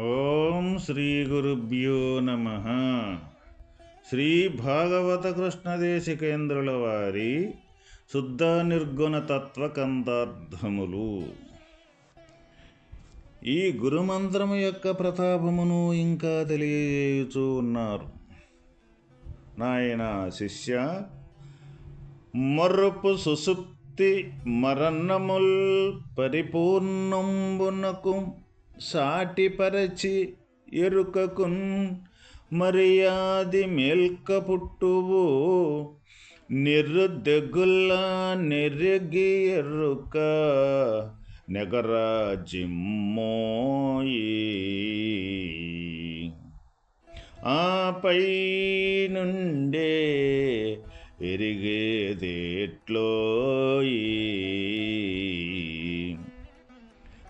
ఓం శ్రీ గురుభ్యో నమ. శ్రీ భాగవత కృష్ణదేశికేంద్రుల వారి శుద్ధ నిర్గుణ తత్వకందార్థములు. ఈ గురుమంత్రము యొక్క ప్రతాపమును ఇంకా తెలియజేయుచూ ఉన్నారు. నాయన శిష్య మరుపు సుసుప్తి మరణముల్ పరిపూర్ణంబునకు సాటిపరచి ఎరుకకున్ మర్యాది మేల్క పుట్టువు నిరుద్దెగుల్ల నెర్రెగి ఎరుక నెగరాజిమ్మోయి. ఆపై నుండే ఎరిగేదేట్లోయీ.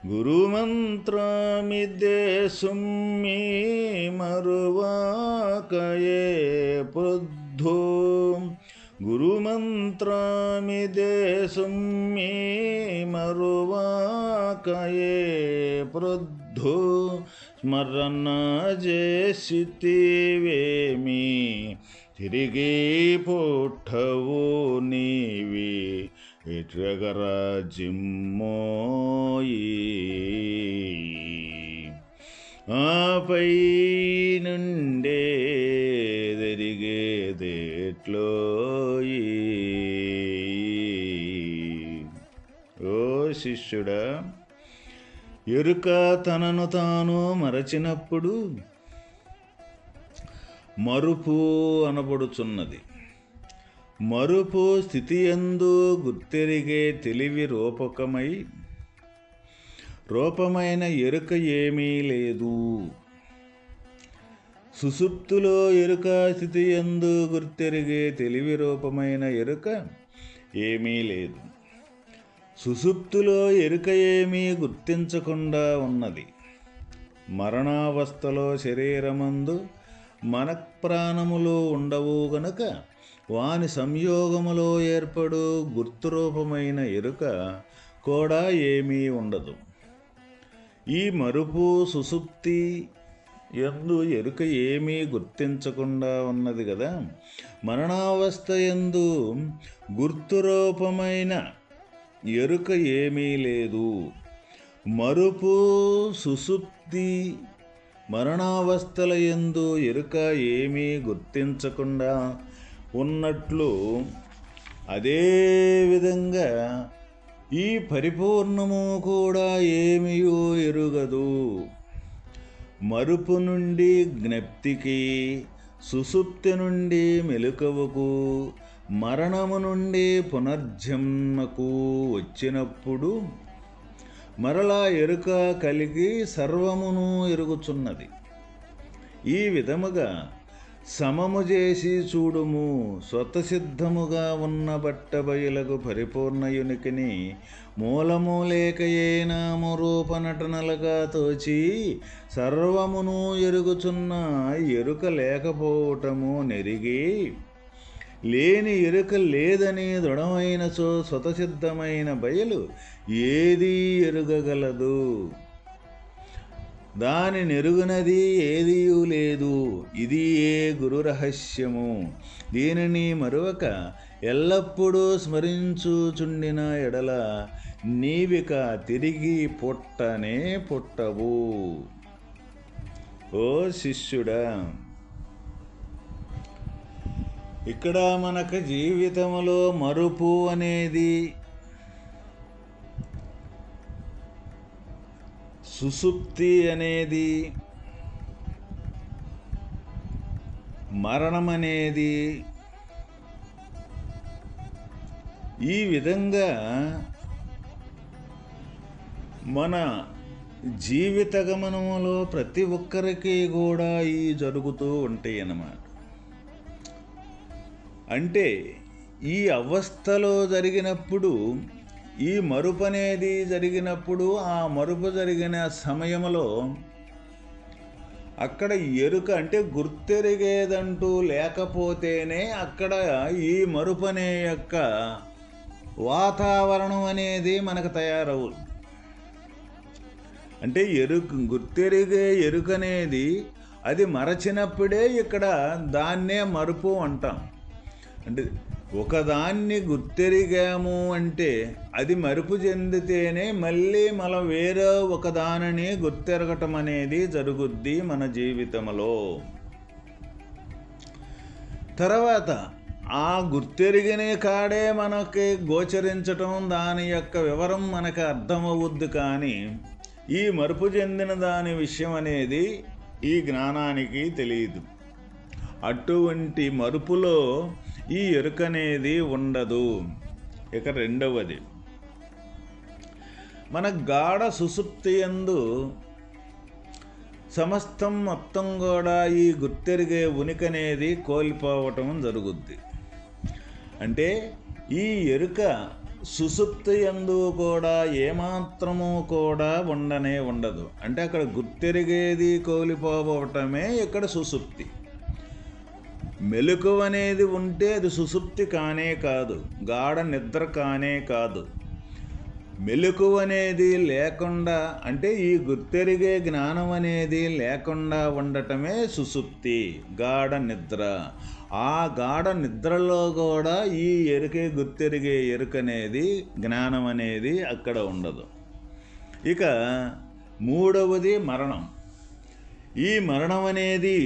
गुरुमन्त्रमिदे देशं मरुवाकये वृद्धो गुरुमन्त्रमिदे मे मरुवाकये प्रद्धो स्मरन्न तिरिगे पोठवो निवे। ఇట్రగర ఆపై నుండే జరిగేదేట్లోయి ఓ శిష్యుడా ఎరుక తనను తాను మరచినప్పుడు మరుపు అనబడుచున్నది. మరుపు స్థితి ఎందు గుర్తెరిగే తెలివి రూపకమై రూపమైన ఎరుక ఏమీ లేదు. సుసుప్తులో ఎరుక స్థితి ఎందు గుర్తెరిగే తెలివి రూపమైన ఎరుక ఏమీ లేదు. సుసుప్తులో ఎరుక ఏమీ గుర్తించకుండా ఉన్నది. మరణావస్థలో శరీరమందు మనఃప్రాణములు ఉండవు గనక వాని సంయోగములో ఏర్పడు గుర్తురూపమైన ఎరుక కూడా ఏమీ ఉండదు. ఈ మరుపు సుసుప్తి ఎందు ఎరుక ఏమీ గుర్తించకుండా ఉన్నది కదా? మరణావస్థ ఎందు గుర్తురూపమైన ఎరుక ఏమీ లేదు. మరుపు సుసుప్తి మరణావస్థల ఎందు ఎరుక ఏమీ గుర్తించకుండా ఉన్నట్లు అదే విధంగా ఈ పరిపూర్ణము కూడా ఏమియో ఎరుగదు. మరుపు నుండి జ్ఞప్తికి సుసుప్తి నుండి మెలకువకు మరణము నుండి పునర్జన్మకు వచ్చినప్పుడు మరలా ఎరుక కలిగి సర్వమును ఎరుగుచున్నది. ఈ విధముగా సమము చేసి చూడుము. స్వతసిద్ధముగా ఉన్న బట్టబయలకు పరిపూర్ణయునికిని మూలము లేక ఏ నామ రూపనటనలుగా తోచి సర్వమును ఎరుగుచున్న ఎరుక లేకపోవటము నెరిగి. లేని ఎరుక లేదని దృఢమైనచో స్వతసిద్ధమైన బయలు ఏది ఎరుగగలదు. దాని నెరుగునది ఏదియూ లేదు ఇది ఏ గురు రహస్యము? దీనిని మరొక ఎల్లప్పుడూ స్మరించుచుండిన ఎడల నీవిక తిరిగి పుట్టనే పుట్టవు. ఓ శిష్యుడా ఇక్కడ మనకు జీవితంలో మరుపు అనేది సుసుప్తి అనేది మరణం అనేది. ఈ విధంగా మన జీవిత గమనంలో ప్రతి ఒక్కరికి కూడా ఈ జరుగుతూ ఉంటాయి అన్నమాట. అంటే ఈ అవస్థలో జరిగినప్పుడు ఈ మరుపు అనేది జరిగినప్పుడు ఆ మరుపు జరిగిన సమయంలో అక్కడ ఎరుక అంటే గుర్తెరిగేదంటూ లేకపోతేనే అక్కడ ఈ మరుపనే యొక్క వాతావరణం అనేది మనకు తయారవు. అంటే ఎరుకు గుర్తెరిగే ఎరుకనేది అది మరచినప్పుడే ఇక్కడ దాన్నే మరుపు అంటాం. అంటే ఒకదాన్ని గుర్తెరిగాము అంటే అది మరుపు చెందితేనే మళ్ళీ మనం వేరే ఒకదానిని గుర్తెరగటం అనేది జరుగుద్ది మన జీవితంలో తర్వాత ఆ గుర్తెరిగిన కాడే మనకి గోచరించటం దాని యొక్క వివరం మనకు అర్థమవుద్ది కానీ ఈ మరుపు చెందిన దాని విషయం అనేది ఈ జ్ఞానానికి తెలియదు. అటువంటి మరుపులో ఈ ఎరుకనేది ఉండదు. ఇక రెండవది. మన గాఢ సుసుప్తి ఎందు సమస్తం మొత్తం కూడా ఈ గుర్తెరిగే ఉనికి అనేది కోల్పోవటం జరుగుద్ది. అంటే ఈ ఎరుక సుసుప్తి ఎందు కూడా ఏమాత్రము కూడా ఉండనే ఉండదు. అంటే అక్కడ గుర్తెరిగేది కోల్పోవటమే ఇక్కడ సుసుప్తి. మెలకువనేది ఉంటే అది సుసుప్తి కానే కాదు గాఢ నిద్ర కానే కాదు. మెలకువనేది లేకుండా అంటే ఈ గుర్తెరిగే జ్ఞానం అనేది లేకుండా ఉండటమే సుసుప్తి గాఢ నిద్ర. ఆ గాఢ నిద్రలో కూడా ఈ ఎరుకే గుర్తెరిగే ఎరుక అనేది జ్ఞానం అనేది అక్కడ ఉండదు. ఇక మూడవది మరణం. ఈ మరణం అనేది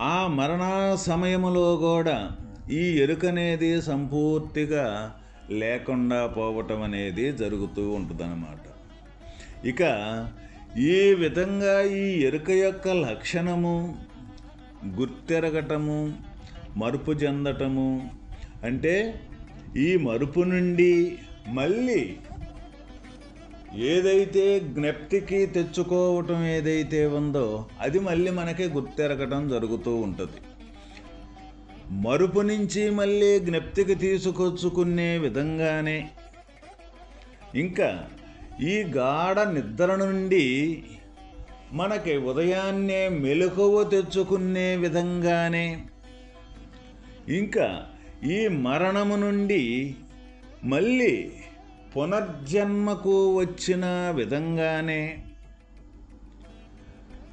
ఆ మరణ సమయములో కూడా ఈ ఎరుకనేది సంపూర్తిగా లేకుండా పోవటం అనేది జరుగుతూ ఉంటుందన్నమాట. ఇక ఈ విధంగా ఈ ఎరుక యొక్క లక్షణము గుర్తెరగటము మరుపు చెందటము అంటే ఈ మరుపు నుండి మళ్ళీ ఏదైతే జ్ఞప్తికి తెచ్చుకోవటం ఏదైతే ఉందో అది మళ్ళీ మనకి గుర్తెరగటం జరుగుతూ ఉంటుంది. మరుపు నుంచి మళ్ళీ జ్ఞప్తికి తీసుకొచ్చుకునే విధంగానే ఇంకా ఈ గాఢ నిద్ర నుండి మనకి ఉదయాన్నే మెలకువ తెచ్చుకునే విధంగానే ఇంకా ఈ మరణము నుండి మళ్ళీ పునర్జన్మకు వచ్చిన విధంగానే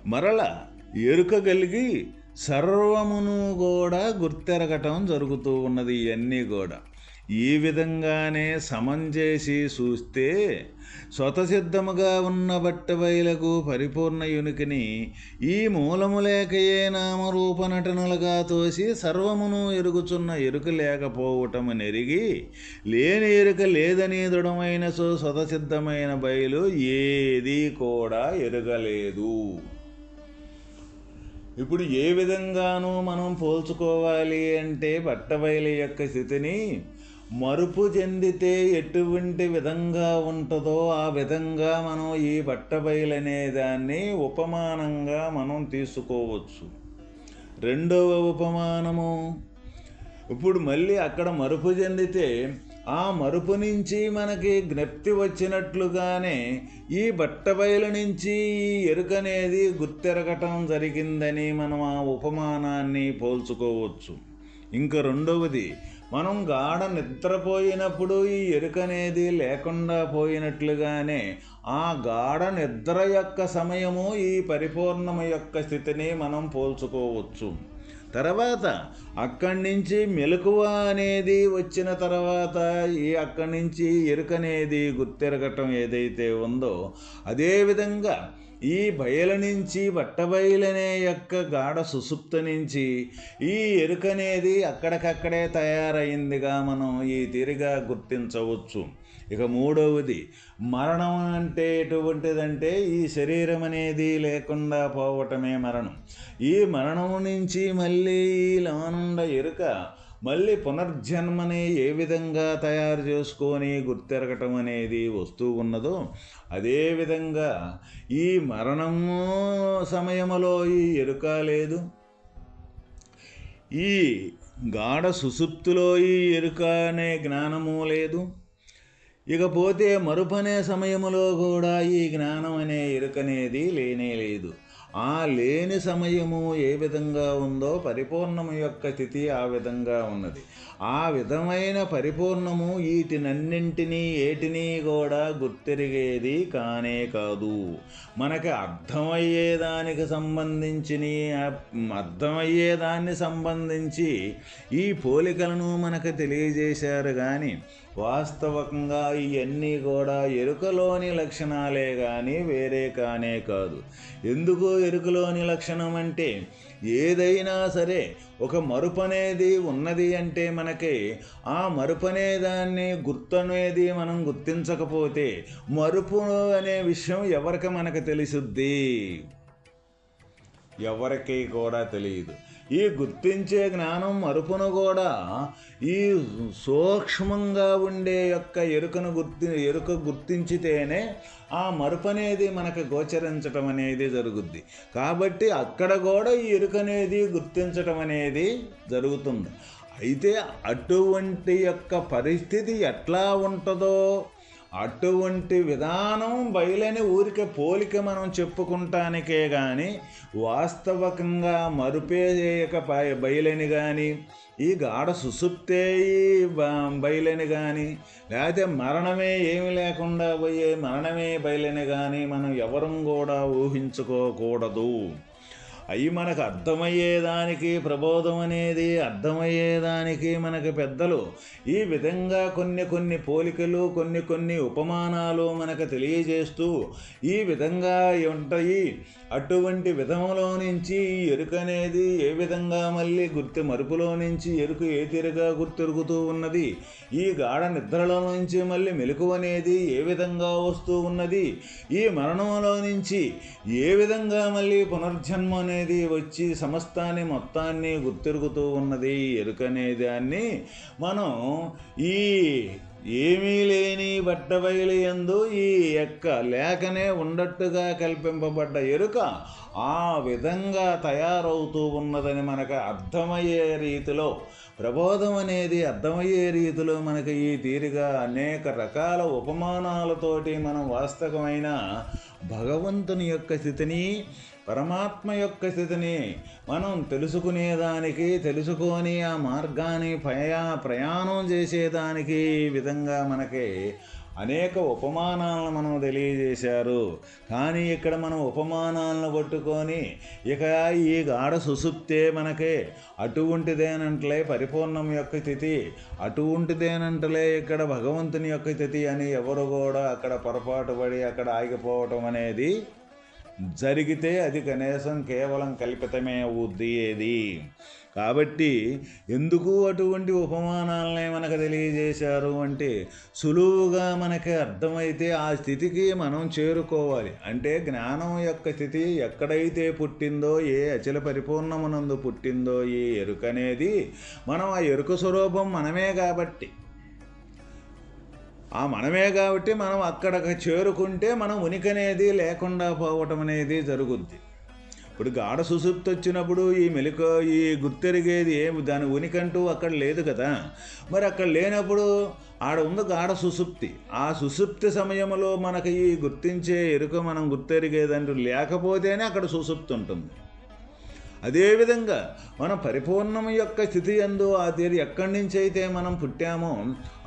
మరల ఎరుకగలిగి సర్వమును కూడా గుర్తెరగటం జరుగుతూ ఉన్నది ఇవన్నీ కూడా. ఈ విధంగానే సమం చేసి చూస్తే స్వతసిద్ధముగా ఉన్న బట్టబయలకు పరిపూర్ణ యునికిని ఈ మూలము లేకయే నామరూప నటనలుగా తోసి సర్వమును ఎరుగుచున్న ఎరుక లేకపోవటము నెరిగి లేని ఎరుక లేదని దృఢమైన సో స్వతసిద్ధమైన బయలు ఏది కూడా ఎరగలేదు. ఇప్పుడు ఏ విధంగానూ మనం పోల్చుకోవాలి అంటే బట్టబయలు యొక్క స్థితిని మరుపు చెందితే ఎటువంటి విధంగా ఉంటుందో ఆ విధంగా మనం ఈ బట్టబయలనే దాన్ని ఉపమానంగా మనం తీసుకోవచ్చు. రెండవ ఉపమానము ఇప్పుడు మళ్ళీ అక్కడ మరుపు చెందితే ఆ మరుపు నుంచి మనకి జ్ఞప్తి వచ్చినట్లుగానే ఈ బట్టబయల నుంచి ఈ ఎరుకనేది గుర్తెరగటం జరిగిందని మనం ఆ ఉపమానాన్ని పోల్చుకోవచ్చు. ఇంకా రెండవది మనం గాఢ నిద్రపోయినప్పుడు ఈ ఎరుకనేది లేకుండా పోయినట్లుగానే ఆ గాఢ నిద్ర యొక్క సమయము ఈ పరిపూర్ణము యొక్క స్థితిని మనం పోల్చుకోవచ్చు. తర్వాత అక్కడి నుంచి మెలకువ అనేది వచ్చిన తర్వాత ఈ అక్కడి నుంచి ఎరుకనేది గుర్తెరగటం ఏదైతే ఉందో అదేవిధంగా ఈ బయల నుంచి బట్టబయలనే యొక్క గాఢ సుసుప్త నుంచి ఈ ఎరుకనేది అక్కడికక్కడే తయారైందిగా మనం ఈ తీరిగా గుర్తించవచ్చు. ఇక మూడవది మరణం అంటే ఎటువంటిదంటే ఈ శరీరం అనేది లేకుండా పోవటమే మరణం. ఈ మరణం నుంచి మళ్ళీ ఈ లానుండ ఎరుక మళ్ళీ పునర్జన్మని ఏ విధంగా తయారు చేసుకొని గుర్తెరగటం అనేది వస్తూ ఉన్నదో అదేవిధంగా ఈ మరణము సమయములో ఈ ఎరుక లేదు. ఈ గాఢ సుసుప్తిలో ఈ ఎరుక అనే జ్ఞానము లేదు. ఇకపోతే మరుపనే సమయములో కూడా ఈ జ్ఞానం అనే ఎరుకనేది లేనే లేదు. ఆ లేని సమయము ఏ విధంగా ఉందో పరిపూర్ణము యొక్క స్థితి ఆ విధంగా ఉన్నది. ఆ విధమైన పరిపూర్ణము వీటినన్నింటినీ ఏటిని కూడా గుర్తెరిగేది కానే కాదు. మనకి అర్థమయ్యేదానికి సంబంధించిన అర్థమయ్యేదాన్ని సంబంధించి ఈ పోలికలను మనకు తెలియజేశారు కానీ వాస్తవకంగా ఇవన్నీ కూడా ఎరుకలోని లక్షణాలే కానీ వేరే కానే కాదు. ఎందుకు ఎరుకలోని లక్షణం అంటే ఏదైనా సరే ఒక మరుపు అనేది ఉన్నది అంటే మనకి ఆ మరుపు అనే దాన్ని గుర్తనేది మనం గుర్తించకపోతే మరుపు అనే విషయం ఎవరికి మనకు తెలుసుద్ది? ఎవరికి కూడా తెలియదు. ఈ గుర్తించే జ్ఞానం మరుపును కూడా ఈ సూక్ష్మంగా ఉండే యొక్క ఎరుకను గుర్తి ఎరుక గుర్తించితేనే ఆ మరుపు అనేది మనకు గోచరించటం అనేది జరుగుద్ది. కాబట్టి అక్కడ కూడా ఈ ఎరుక అనేది గుర్తించటం అనేది జరుగుతుంది. అయితే అటువంటి యొక్క పరిస్థితి ఎట్లా ఉంటుందో అటువంటి విధానం బయలని ఊరిక పోలిక మనం చెప్పుకుంటానికే కానీ వాస్తవకంగా మరుపేయక బయలని కానీ ఈ గాఢ సుసుప్తే బయలని కానీ లేకపోతే మరణమే ఏమి లేకుండా పోయే మరణమే బయలని కానీ మనం ఎవరం కూడా ఊహించుకోకూడదు. అవి మనకు అర్థమయ్యేదానికి ప్రబోధం అనేది అర్థమయ్యేదానికి మనకు పెద్దలు. ఈ విధంగా కొన్ని కొన్ని పోలికలు కొన్ని కొన్ని ఉపమానాలు మనకు తెలియజేస్తూ ఈ విధంగా ఉంటాయి. అటువంటి విధములో నుంచి ఎరుక అనేది ఏ విధంగా మళ్ళీ గుర్తు మరుపులో నుంచి ఎరుకు ఏ తీరుగా గుర్తెరుగుతూ ఉన్నది? ఈ గాఢ నిద్రలో నుంచి మళ్ళీ మెలకు అనేది ఏ విధంగా వస్తూ ఉన్నది? ఈ మరణంలో నుంచి ఏ విధంగా మళ్ళీ పునర్జన్మ అనేది అనేది వచ్చి సమస్తాన్ని మొత్తాన్ని గుర్తిరుగుతూ ఉన్నది. ఎరుకనే దాన్ని. మనం ఈ ఏమీ లేని బట్టబయలు ఎందు ఈ యొక్క లేఖనే ఉండట్టుగా కల్పింపబడ్డ ఎరుక ఆ విధంగా తయారవుతూ ఉన్నదని మనకు అర్థమయ్యే రీతిలో ప్రబోధం అనేది అర్థమయ్యే రీతిలో మనకి ఈ తీరుగా అనేక రకాల ఉపమానాలతోటి మనం వాస్తవమైన భగవంతుని యొక్క స్థితిని పరమాత్మ యొక్క స్థితిని మనం తెలుసుకునేదానికి తెలుసుకొని ఆ మార్గాన్ని ప్రయా ప్రయాణం చేసేదానికి విధంగా మనకి అనేక ఉపమానాలను మనం తెలియజేశారు. కానీ ఇక్కడ మనం ఉపమానాలను పట్టుకొని ఇక ఈ గాఢ సుసుప్తే మనకి అటువంటిదేనంటలే పరిపూర్ణం యొక్క స్థితి అటువంటిదేనంటలే ఇక్కడ భగవంతుని యొక్క స్థితి అని ఎవరు కూడా అక్కడ పొరపాటు పడి అక్కడ ఆగిపోవటం అనేది జరిగితే అది కనీసం కేవలం కల్పితమే అవుద్ది ఏది కాబట్టి ఎందుకు అటువంటి ఉపమానాలనే మనకు తెలియజేశారు అంటే సులువుగా మనకి అర్థమైతే ఆ స్థితికి మనం చేరుకోవాలి. అంటే జ్ఞానం యొక్క స్థితి ఎక్కడైతే పుట్టిందో ఏ అచల పరిపూర్ణమునందు పుట్టిందో ఈ ఎరుక అనేది మనం ఆ ఎరుక స్వరూపం మనమే కాబట్టి ఆ మనమే కాబట్టి మనం అక్కడ చేరుకుంటే మనం ఉనికి అనేది లేకుండా పోవటం అనేది జరుగుద్ది. ఇప్పుడు గాఢ సుసుప్తి వచ్చినప్పుడు ఈ మెలుక ఈ గుర్తెరిగేది ఏమి? దాని ఉనికంటూ అక్కడ లేదు కదా. మరి అక్కడ లేనప్పుడు ఆడ ఉంది గాఢ సుసుప్తి. ఆ సుసుప్తి సమయంలో మనకి ఈ గుర్తించే ఎరుక మనం గుర్తెరిగేదంటూ లేకపోతేనే అక్కడ సుసుప్తి ఉంటుంది. అదేవిధంగా మన పరిపూర్ణం యొక్క స్థితి ఎందు ఆ తీరు ఎక్కడి నుంచి అయితే మనం పుట్టామో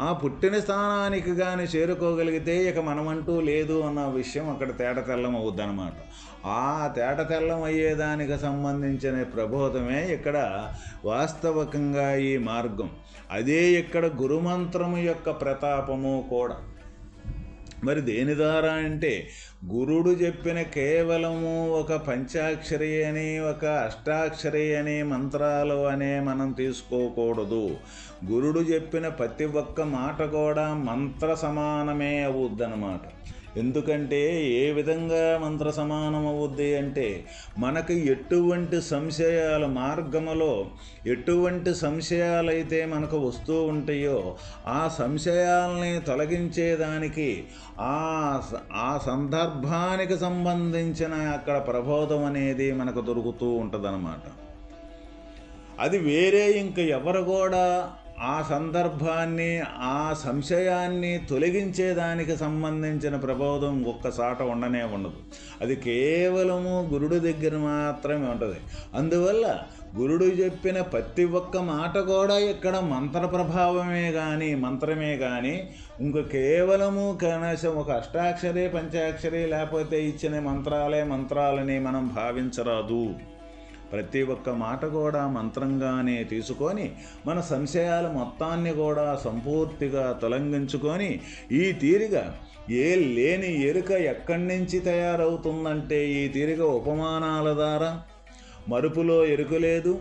ఆ పుట్టిన స్థానానికి కానీ చేరుకోగలిగితే ఇక మనమంటూ లేదు అన్న విషయం అక్కడ తేట తెల్లం అవుద్దనమాట ఆ తేట తెల్లం అయ్యేదానికి సంబంధించిన ప్రబోధమే ఇక్కడ వాస్తవకంగా ఈ మార్గం. అదే ఇక్కడ గురుమంత్రము యొక్క ప్రతాపము కూడా. మరి దేని ద్వారా అంటే గురుడు చెప్పిన కేవలము ఒక పంచాక్షరి అని ఒక అష్టాక్షరి అని మంత్రాలు అనే మనం తీసుకోకూడదు. గురుడు చెప్పిన ప్రతి ఒక్క మాట కూడా మంత్ర సమానమే అవుద్దనమాట ఎందుకంటే ఏ విధంగా మంత్ర సమానం అవుద్ది అంటే మనకు ఎటువంటి సంశయాల మార్గములో ఎటువంటి సంశయాలైతే మనకు వస్తూ ఉంటాయో ఆ సంశయాల్ని తొలగించేదానికి ఆ ఆ సందర్భానికి సంబంధించిన అక్కడ ప్రబోధం అనేది మనకు దొరుకుతూ ఉంటుందన్నమాట. అది వేరే ఇంక ఎవరు కూడా ఆ సందర్భాన్ని ఆ సంశయాన్ని తొలగించేదానికి సంబంధించిన ప్రబోధం ఒక్కసాట ఉండనే ఉండదు. అది కేవలము గురుడు దగ్గర మాత్రమే ఉంటుంది. అందువల్ల గురుడు చెప్పిన ప్రతి ఒక్క మాట కూడా ఇక్కడ మంత్ర ప్రభావమే కానీ మంత్రమే కానీ ఇంక కేవలము కనీసం ఒక అష్టాక్షరి పంచాక్షరి లేకపోతే ఇచ్చిన మంత్రాలే మంత్రాలని మనం భావించరాదు. ప్రతి ఒక్క మాట కూడా మంత్రంగానే తీసుకొని మన సంశయాల మొత్తాన్ని కూడా సంపూర్తిగా తొలగించుకొని ఈ తీరిగా ఏ లేని ఎరుక ఎక్కడి నుంచి తయారవుతుందంటే ఈ తీరిక ఉపమానాల ద్వారా. మరుపులో ఎరుక లేదు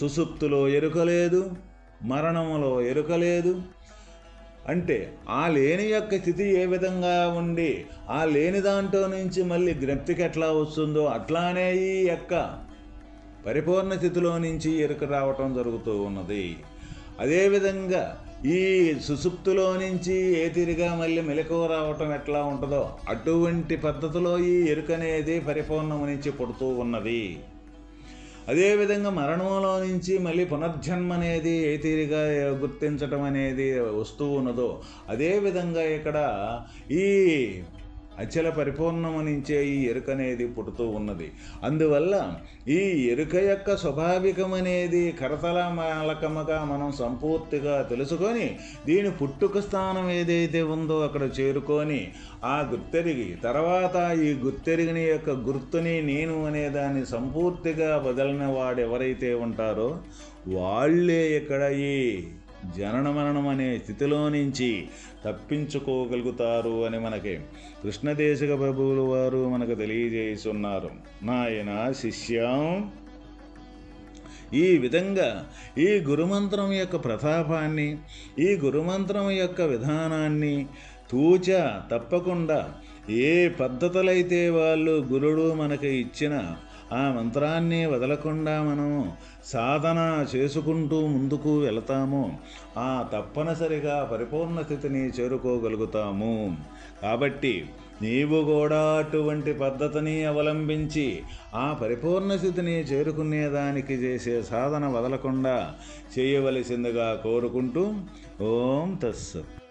సుసుప్తులో ఎరుకలేదు మరణములో ఎరుకలేదు అంటే ఆ లేని యొక్క స్థితి ఏ విధంగా ఉండి ఆ లేని దాంట్లో నుంచి మళ్ళీ జ్ఞప్తికి ఎట్లా వస్తుందో అట్లానే ఈ యొక్క పరిపూర్ణ స్థితిలో నుంచి ఎరుక రావటం జరుగుతూ ఉన్నది. అదేవిధంగా ఈ సుసుప్తిలో నుంచి ఏ తిరిగా మళ్ళీ మెలకువ రావటం ఎట్లా ఉంటుందో అటువంటి పద్ధతిలో ఈ ఎరుకనేది పరిపూర్ణము నుంచి పుడుతూ ఉన్నది. అదేవిధంగా మరణంలో నుంచి మళ్ళీ పునర్జన్మ అనేది ఏ తీరిగా గుర్తించటం అనేది వస్తూ ఉన్నదో అదేవిధంగా ఇక్కడ ఈ అచల పరిపూర్ణమనించే ఈ ఎరుక అనేది పుడుతూ ఉన్నది. అందువల్ల ఈ ఎరుక యొక్క స్వాభావికమనేది కరతల మాలకముగా మనం సంపూర్తిగా తెలుసుకొని దీని పుట్టుక స్థానం ఏదైతే ఉందో అక్కడ చేరుకొని ఆ గుర్తెరిగి తర్వాత ఈ గుర్తెరిగిని యొక్క గుర్తుని నేను అనే దాన్ని సంపూర్తిగా వదలిన వాడు ఎవరైతే ఉంటారో వాళ్ళే ఇక్కడ ఈ జనన మరణం అనే స్థితిలో నుంచి తప్పించుకోగలుగుతారు అని మనకి కృష్ణదేశక ప్రభువులు వారు మనకు తెలియజేస్తున్నారు. నాయన శిష్యం ఈ విధంగా ఈ గురుమంత్రం యొక్క ప్రతాపాన్ని ఈ గురుమంత్రం యొక్క విధానాన్ని తూచ తప్పకుండా ఏ పద్ధతులైతే వాళ్ళు గురుడు మనకి ఇచ్చిన ఆ మంత్రాన్ని వదలకుండా మనం సాధన చేసుకుంటూ ముందుకు వెళతామో. ఆ తప్పనిసరిగా పరిపూర్ణ స్థితిని చేరుకోగలుగుతాము. కాబట్టి నీవు కూడా అటువంటి పద్ధతిని అవలంబించి ఆ పరిపూర్ణ స్థితిని చేరుకునేదానికి చేసే సాధన వదలకుండా చేయవలసిందిగా కోరుకుంటూ ఓం తస్సు.